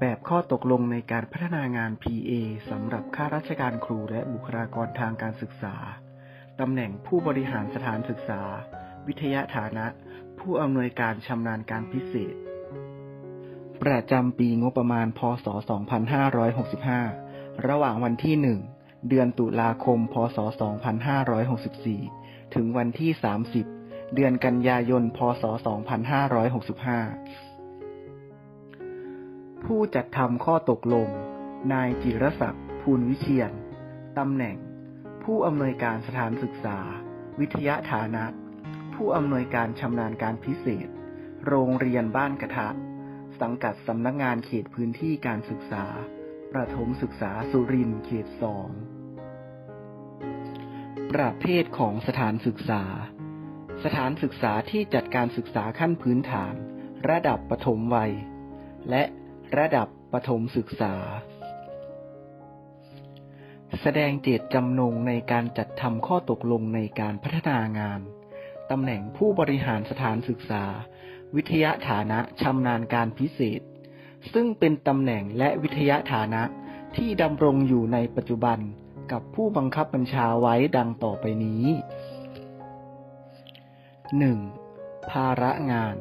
แบบข้อตกลงในการพัฒนางาน PA สำหรับข้าราชการครูและบุคลากรทางการศึกษา ตำแหน่งผู้บริหารสถานศึกษา วิทยาฐานะ ผู้อำนวยการชำนาญการพิเศษ ประจำปีงบประมาณ พศ 2565 ระหว่างวันที่ 1 เดือนตุลาคม พศ 2564 ถึงวันที่ 30 เดือนกันยายน พศ 2565 ผู้จัดทำข้อตกลง นายจิรศักดิ์ภูลวิเชียนตำแหน่ง ผู้อำนวยการสถานศึกษา วิทยาฐานะ ผู้อำนวยการชำนาญการพิเศษ โรงเรียนบ้านกระทะ สังกัดสำนักงานเขตพื้นที่การศึกษา ประถมศึกษาสุรินทร์เขตสองประเภทของสถานศึกษา สถานศึกษาที่จัดการศึกษาขั้นพื้นฐาน ระดับประถมวัย และ ระดับประถมศึกษา แสดงเจตจำนงในการจัดทำข้อตกลงในการพัฒนางานตำแหน่งผู้บริหารสถานศึกษา วิทยาฐานะชำนาญการพิเศษ ซึ่งเป็นตำแหน่งและวิทยาฐานะที่ดำรงอยู่ในปัจจุบันกับผู้บังคับบัญชาไว้ดังต่อไปนี้ 1. ภาระงาน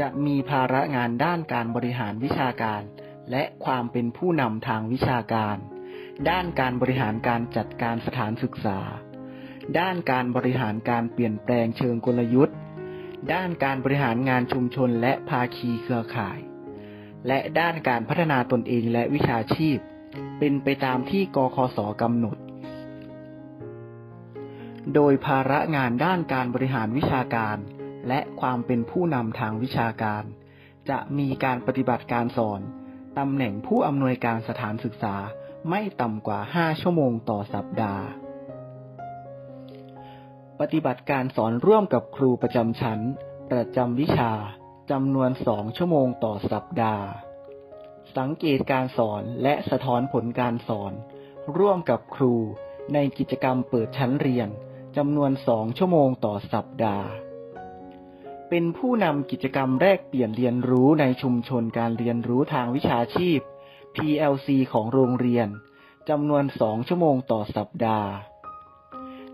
จะมีภาระงานด้านการบริหารวิชาการ และความเป็นผู้นำทางวิชาการ ด้านการบริหารการจัดการสถานศึกษา ด้านการบริหารการเปลี่ยนแปลงเชิงกลยุทธ์ ด้านการบริหารงานชุมชนและภาคีเครือข่าย และด้านการพัฒนาตนเองและวิชาชีพ เป็นไปตามที่กคสกำหนดโดยภาระงานด้านการบริหารวิชาการ และความเป็นผู้นำทางวิชาการ จะมีการปฏิบัติการสอนตำแหน่งผู้อำนวยการสถานศึกษาไม่ต่ำกว่า 5 ชั่วโมงต่อสัปดาห์ ปฏิบัติการสอนร่วมกับครูประจำชั้น ประจำวิชาจำนวน 2 ชั่วโมงต่อสัปดาห์ สังเกตการสอนและสะท้อนผลการสอน ร่วมกับครูในกิจกรรมเปิดชั้นเรียนจำนวน 2 ชั่วโมงต่อสัปดาห์ เป็นผู้นำกิจกรรมแลกเปลี่ยนเรียนรู้ในชุมชนการเรียนรู้ทางวิชาชีพ PLC ของโรงเรียนจำนวน 2 ชั่วโมงต่อสัปดาห์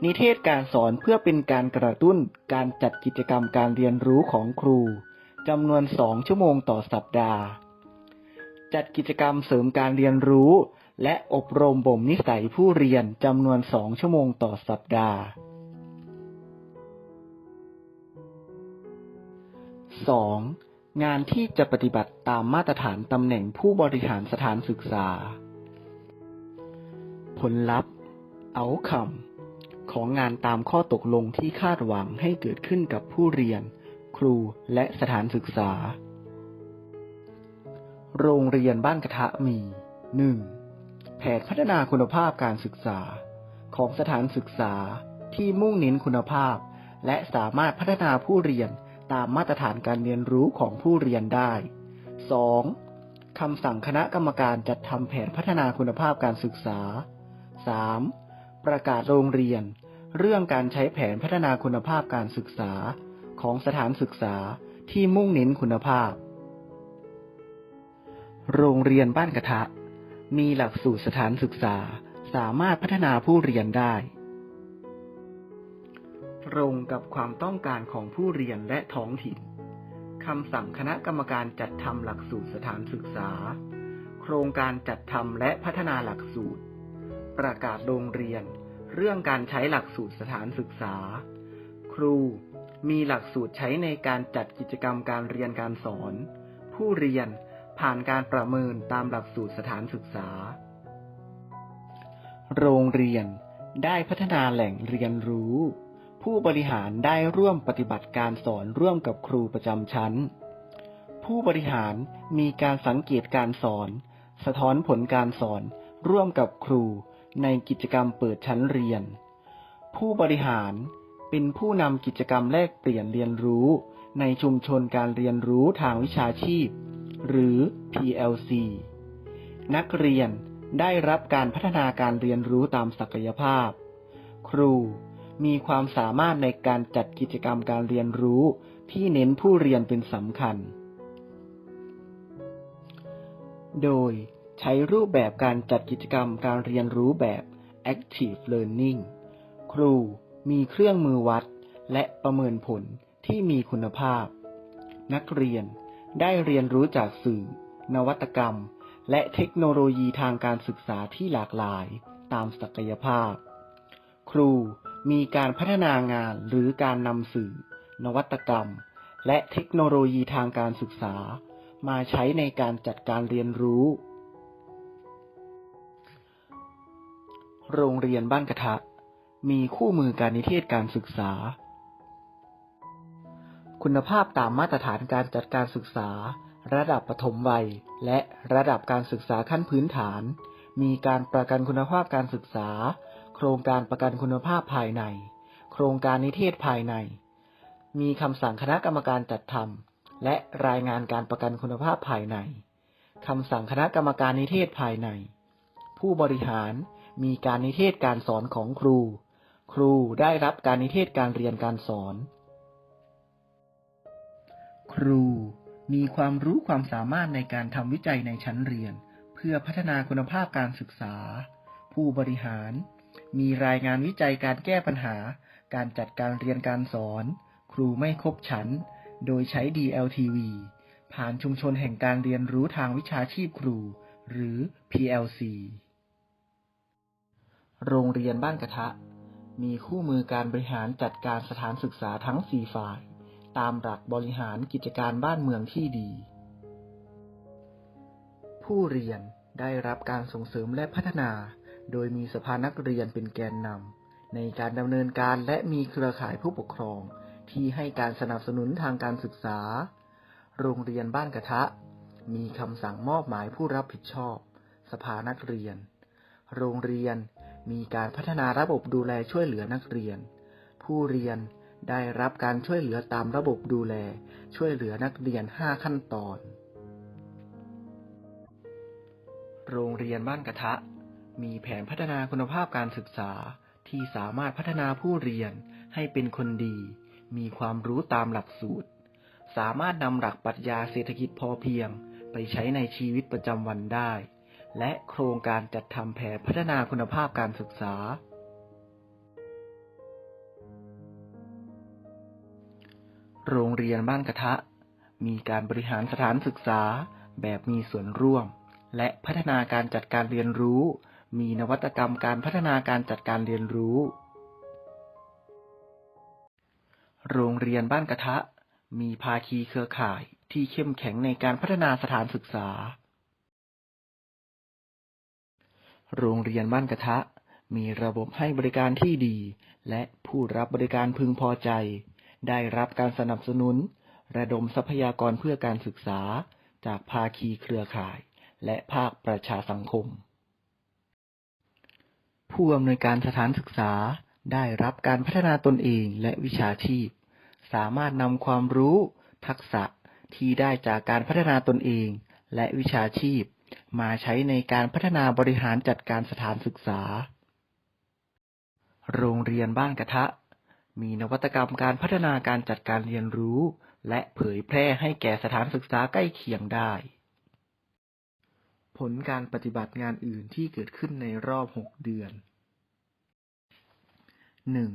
นิเทศการสอนเพื่อเป็นการกระตุ้นการจัดกิจกรรมการเรียนรู้ของครูจำนวน 2 ชั่วโมงต่อสัปดาห์ จัดกิจกรรมเสริมการเรียนรู้ และอบรมบ่มนิสัยผู้เรียนจำนวน 2 ชั่วโมงต่อสัปดาห์ 2. งานที่จะปฏิบัติตามมาตรฐานตำแหน่งผู้บริหารสถานศึกษา ผลลัพธ์ outcome ของงานตามข้อตกลงที่คาดหวังให้เกิดขึ้นกับผู้เรียน ครูและสถานศึกษา โรงเรียนบ้านกระทะมี 1. แผนพัฒนาคุณภาพการศึกษา ของสถานศึกษาที่มุ่งเน้นคุณภาพ และสามารถพัฒนาผู้เรียน ตามมาตรฐานการเรียนรู้ของผู้เรียนได้ 2. คำสั่งคณะกรรมการจัดทำแผนพัฒนาคุณภาพการศึกษา 3. ประกาศโรงเรียน เรื่องการใช้แผนพัฒนาคุณภาพการศึกษา ของสถานศึกษาที่มุ่งเน้นคุณภาพ โรงเรียนบ้านกระทะ มีหลักสูตรสถานศึกษา สามารถพัฒนาผู้เรียนได้ ตรงกับความต้องการของผู้เรียนและท้องถิ่นคำสั่งคณะกรรมการจัดทำหลักสูตรสถานศึกษา โครงการจัดทำและพัฒนาหลักสูตร ประกาศโรงเรียน เรื่องการใช้หลักสูตรสถานศึกษา ครู มีหลักสูตรใช้ในการจัดกิจกรรมการเรียนการสอน ผู้เรียนผ่านการประเมินตามหลักสูตรสถานศึกษา โรงเรียนได้พัฒนาแหล่งเรียนรู้ ผู้บริหารได้ร่วมปฏิบัติการสอนร่วมกับครูประจำชั้น ผู้บริหารมีการสังเกตการสอน สะท้อนผลการสอน ร่วมกับครูในกิจกรรมเปิดชั้นเรียน ผู้บริหารเป็นผู้นำกิจกรรมแลกเปลี่ยนเรียนรู้ ในชุมชนการเรียนรู้ทางวิชาชีพ หรือ PLC นักเรียนได้รับการพัฒนาการเรียนรู้ตามศักยภาพ ครู มีความสามารถในการจัดกิจกรรมการเรียนรู้ ที่เน้นผู้เรียนเป็นสำคัญ โดยใช้รูปแบบการจัดกิจกรรมการเรียนรู้แบบ Active Learning ครูมีเครื่องมือวัด และประเมินผลที่มีคุณภาพ นักเรียนได้เรียนรู้จากสื่อ นวัตกรรม และเทคโนโลยีทางการศึกษาที่หลากหลาย ตามศักยภาพ ครู มีการพัฒนางานหรือการนำสื่อ นวัตกรรม และเทคโนโลยีทางการศึกษา มาใช้ในการจัดการเรียนรู้ โรงเรียนบ้านกระทะ มีคู่มือการนิเทศการศึกษา คุณภาพตามมาตรฐานการจัดการศึกษา ระดับปฐมวัย และระดับการศึกษาขั้นพื้นฐาน มีการประกันคุณภาพการศึกษา โครงการประกันคุณภาพภายใน โครงการนิเทศภายใน มีคำสั่งคณะกรรมการจัดทำและรายงานการประกันคุณภาพภายในคำสั่งคณะกรรมการนิเทศภายใน ผู้บริหารมีการนิเทศการสอนของครู ครูได้รับการนิเทศการเรียนการสอน ครูมีความรู้ความสามารถในการทำวิจัยในชั้นเรียน เพื่อพัฒนาคุณภาพการศึกษา ผู้บริหาร มีรายงานวิจัยการแก้ปัญหา การจัดการเรียนการสอน ครูไม่ครบชั้น โดยใช้ DLTV ผ่านชุมชนแห่งการเรียนรู้ทางวิชาชีพครู หรือ PLC โรงเรียนบ้านกระทะ มีคู่มือการบริหารจัดการสถานศึกษาทั้ง 4 ฝ่าย ตามหลักบริหารกิจการบ้านเมืองที่ดี ผู้เรียนได้รับการส่งเสริมและพัฒนา โดยมีสภานักเรียนเป็นแกนนำในการดำเนินการและมีเครือข่ายผู้ปกครอง ที่ให้การสนับสนุนทางการศึกษา โรงเรียนบ้านกระทะ มีคำสั่งมอบหมายผู้รับผิดชอบ สภานักเรียน โรงเรียนมีการพัฒนาระบบดูแลช่วยเหลือนักเรียน ผู้เรียนได้รับการช่วยเหลือตามระบบดูแล ช่วยเหลือนักเรียน 5 ขั้นตอน โรงเรียนบ้านกระทะ มีแผนพัฒนาคุณภาพการศึกษาที่สามารถพัฒนาผู้เรียนให้เป็นคนดี มีความรู้ตามหลักสูตร สามารถนำหลักปรัชญาเศรษฐกิจพอเพียง ไปใช้ในชีวิตประจำวันได้ และโครงการจัดทำแผนพัฒนาคุณภาพการศึกษา โรงเรียนบ้านกระทะ มีการบริหารสถานศึกษาแบบมีส่วนร่วม และพัฒนาการจัดการเรียนรู้ มีนวัตกรรมการพัฒนาการจัดการเรียนรู้ โรงเรียนบ้านกระทะ มีภาคีเครือข่ายที่เข้มแข็งในการพัฒนาสถานศึกษา โรงเรียนบ้านกระทะ มีระบบให้บริการที่ดี และผู้รับบริการพึงพอใจ ได้รับการสนับสนุน ระดมทรัพยากรเพื่อการศึกษา จากภาคีเครือข่าย และภาคประชาสังคม ผู้อำนวยการสถานศึกษาได้รับการพัฒนาตนเองและวิชาชีพ สามารถนำความรู้ ทักษะที่ได้จากการพัฒนาตนเอง และวิชาชีพ มาใช้ในการพัฒนาบริหารจัดการสถานศึกษา โรงเรียนบ้านกระทะ มีนวัตกรรมการพัฒนาการจัดการเรียนรู้ และเผยแพร่ให้แก่สถานศึกษาใกล้เคียงได้ ผลการปฏิบัติงานอื่นที่เกิดขึ้นในรอบ 6 เดือน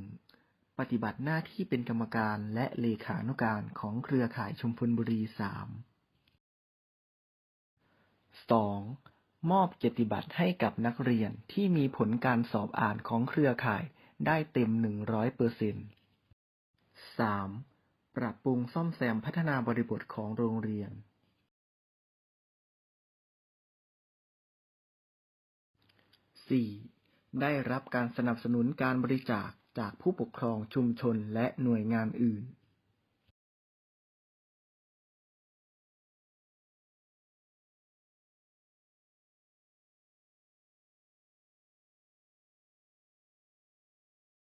1. ปฏิบัติหน้าที่เป็นกรรมการและเลขานุการของเครือข่ายชุมพลบุรี 3 2. มอบเกียรติบัตรให้กับนักเรียนที่มีผลการสอบอ่านของเครือข่ายได้เต็ม 100เปอร์เซ็นต์ 3. ปรับปรุงซ่อมแซมพัฒนาบริบทของโรงเรียน 4. ได้รับการสนับสนุนการบริจาคจากผู้ปกครองชุมชนและหน่วยงานอื่น